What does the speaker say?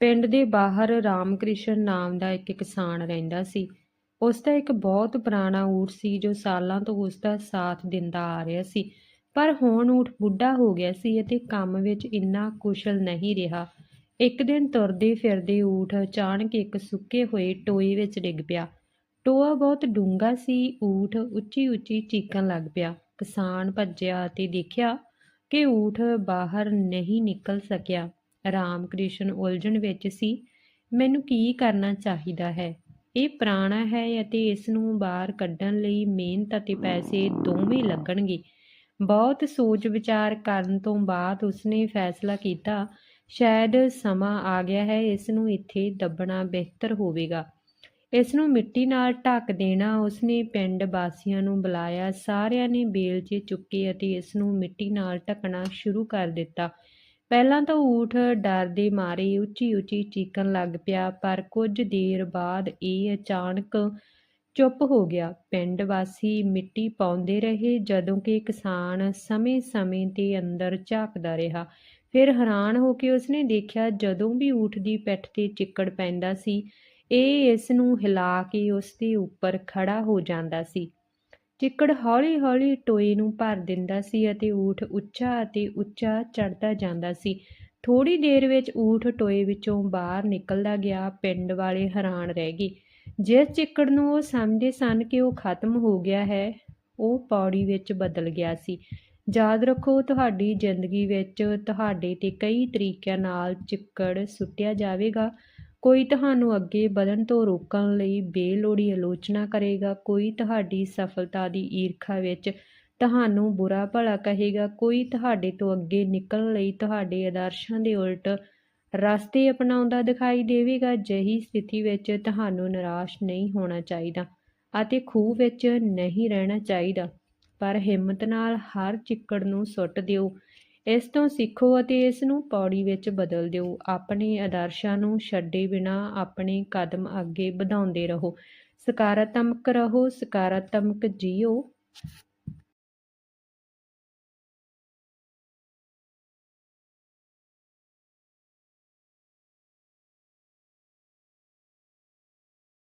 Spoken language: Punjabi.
ਪਿੰਡ ਦੇ ਬਾਹਰ ਰਾਮਕ੍ਰਿਸ਼ਨ ਨਾਮ ਦਾ ਇੱਕ ਕਿਸਾਨ ਰਹਿੰਦਾ ਸੀ। ਉਸ ਦਾ ਇੱਕ ਬਹੁਤ ਪੁਰਾਣਾ ਊਠ ਸੀ ਜੋ ਸਾਲਾਂ ਤੋਂ ਉਸ ਦਾ ਸਾਥ ਦਿੰਦਾ ਆ ਰਿਹਾ ਸੀ। ਪਰ ਹੁਣ ਊਠ ਬੁੱਢਾ ਹੋ ਗਿਆ ਸੀ ਅਤੇ ਕੰਮ ਵਿੱਚ ਇੰਨਾ ਕੁਸ਼ਲ ਨਹੀਂ ਰਿਹਾ। ਇੱਕ ਦਿਨ ਤੁਰਦੇ ਫਿਰਦੇ ਊਠ ਅਚਾਨਕ ਇੱਕ ਸੁੱਕੇ ਹੋਏ ਟੋਏ ਵਿੱਚ ਡਿੱਗ ਪਿਆ। ਟੋਆ ਬਹੁਤ ਡੂੰਘਾ ਸੀ ਊਠ ਉੱਚੀ ਉੱਚੀ ਚੀਕਣ ਲੱਗ ਪਿਆ। ਕਿਸਾਨ ਭੱਜਿਆ ਅਤੇ ਦੇਖਿਆ ਕਿ ਊਠ ਬਾਹਰ ਨਹੀਂ ਨਿਕਲ ਸਕਿਆ। ਰਾਮਕ੍ਰਿਸ਼ਨ ਉਲਝਣ ਵਿੱਚ ਸੀ, ਮੈਨੂੰ ਕੀ ਕਰਨਾ ਚਾਹੀਦਾ ਹੈ? ਇਹ ਪੁਰਾਣਾ ਹੈ ਅਤੇ ਇਸ ਨੂੰ ਬਾਹਰ ਕੱਢਣ ਲਈ ਮਿਹਨਤ ਅਤੇ ਪੈਸੇ ਦੋਵੇਂ ਲੱਗਣਗੇ। ਬਹੁਤ ਸੋਚ ਵਿਚਾਰ ਕਰਨ ਤੋਂ ਬਾਅਦ ਉਸਨੇ ਫੈਸਲਾ ਕੀਤਾ, ਸ਼ਾਇਦ ਸਮਾਂ ਆ ਗਿਆ ਹੈ, ਇਸ ਨੂੰ ਇੱਥੇ ਦੱਬਣਾ ਬਿਹਤਰ ਹੋਵੇਗਾ। ਇਸ ਨੂੰ ਮਿੱਟੀ ਨਾਲ ਢੱਕ ਦੇਣਾ ਉਸਨੇ ਪਿੰਡ ਵਾਸੀਆਂ ਨੂੰ ਬੁਲਾਇਆ। ਸਾਰਿਆਂ ਨੇ ਬੇਲਚੇ ਚੁੱਕੇ ਅਤੇ ਇਸ ਨੂੰ ਮਿੱਟੀ ਨਾਲ ਢੱਕਣਾ ਸ਼ੁਰੂ ਕਰ ਦਿੱਤਾ। ਪਹਿਲਾਂ ਤਾਂ ਊਠ ਡਰ ਦੇ ਮਾਰੇ ਉੱਚੀ ਉੱਚੀ ਚੀਕਣ ਲੱਗ ਪਿਆ, ਪਰ ਕੁਝ ਦੇਰ ਬਾਅਦ ਇਹ ਅਚਾਨਕ ਚੁੱਪ ਹੋ ਗਿਆ। ਪਿੰਡ ਵਾਸੀ ਮਿੱਟੀ ਪਾਉਂਦੇ ਰਹੇ ਜਦੋਂ ਕਿ ਕਿਸਾਨ ਸਮੇਂ-ਸਮੇਂ ਤੇ ਅੰਦਰ ਝਾਕਦਾ ਰਿਹਾ। ਫਿਰ ਹੈਰਾਨ ਹੋ ਕੇ ਉਸਨੇ ਦੇਖਿਆ, ਜਦੋਂ ਵੀ ਊਠ ਦੀ ਪਿੱਠ ਤੇ ਚਿੱਕੜ ਪੈਂਦਾ ਸੀ, ਇਹ ਇਸ ਨੂੰ ਹਿਲਾ ਕੇ ਉਸ ਦੇ ਉੱਪਰ ਖੜਾ ਹੋ ਜਾਂਦਾ ਸੀ। ਚਿੱਕੜ ਹੌਲੀ-ਹੌਲੀ ਟੋਏ ਨੂੰ ਭਰ ਦਿੰਦਾ ਸੀ ਅਤੇ ਊਠ ਉੱਚਾ ਅਤੇ ਉੱਚਾ ਚੜਦਾ ਜਾਂਦਾ ਸੀ। ਥੋੜੀ ਦੇਰ ਵਿੱਚ ਊਠ ਟੋਏ ਵਿੱਚੋਂ ਬਾਹਰ ਨਿਕਲਦਾ ਗਿਆ, ਪਿੰਡ ਵਾਲੇ ਹੈਰਾਨ ਰਹਿ ਗਏ। ਜਿਸ ਚਿੱਕੜ ਨੂੰ ਉਹ ਸਮਝਦੇ ਸਨ ਕਿ ਉਹ ਖਤਮ ਹੋ ਗਿਆ ਹੈ, ਉਹ ਪੌੜੀ ਵਿੱਚ ਬਦਲ ਗਿਆ ਸੀ। ਯਾਦ ਰੱਖੋ, ਤੁਹਾਡੀ ਜ਼ਿੰਦਗੀ ਵਿੱਚ ਤੁਹਾਡੇ ਤੇ ਕਈ ਤਰੀਕਿਆਂ ਨਾਲ ਚਿੱਕੜ ਸੁੱਟਿਆ ਜਾਵੇਗਾ। ਕੋਈ ਤੁਹਾਨੂੰ ਅੱਗੇ ਵਧਣ ਤੋਂ ਰੋਕਣ ਲਈ ਬੇਲੋੜੀ ਆਲੋਚਨਾ ਕਰੇਗਾ, ਕੋਈ ਤੁਹਾਡੀ ਸਫਲਤਾ ਦੀ ਈਰਖਾ ਵਿੱਚ ਤੁਹਾਨੂੰ ਬੁਰਾ ਭਲਾ ਕਹੇਗਾ, ਕੋਈ ਤੁਹਾਡੇ ਤੋਂ ਅੱਗੇ ਨਿਕਲਣ ਲਈ ਤੁਹਾਡੇ ਆਦਰਸ਼ਾਂ ਦੇ ਉਲਟ ਰਸਤੇ ਅਪਣਾਉਂਦਾ ਦਿਖਾਈ ਦੇਵੇਗਾ, ਜਹੀ ਸਥਿਤੀ ਵਿੱਚ ਤੁਹਾਨੂੰ ਨਿਰਾਸ਼ ਨਹੀਂ ਹੋਣਾ ਚਾਹੀਦਾ ਅਤੇ ਖੂਹ ਵਿੱਚ ਨਹੀਂ ਰਹਿਣਾ ਚਾਹੀਦਾ। ਪਰ ਹਿੰਮਤ ਨਾਲ ਹਰ ਚਿੱਕੜ ਨੂੰ ਸੁੱਟ ਦਿਓ। ਇਸ ਤੋਂ ਸਿੱਖੋ ਅਤੇ ਇਸ ਨੂੰ ਪੌੜੀ ਵਿੱਚ ਬਦਲ ਦਿਓ। ਆਪਣੇ ਆਦਰਸ਼ਾਂ ਨੂੰ ਛੱਡੇ ਬਿਨਾ ਆਪਣੇ ਕਦਮ ਅੱਗੇ ਵਧਾਉਂਦੇ ਰਹੋ। ਸਕਾਰਾਤਮਕ ਰਹੋ, ਸਕਾਰਾਤਮਕ ਜੀਓ।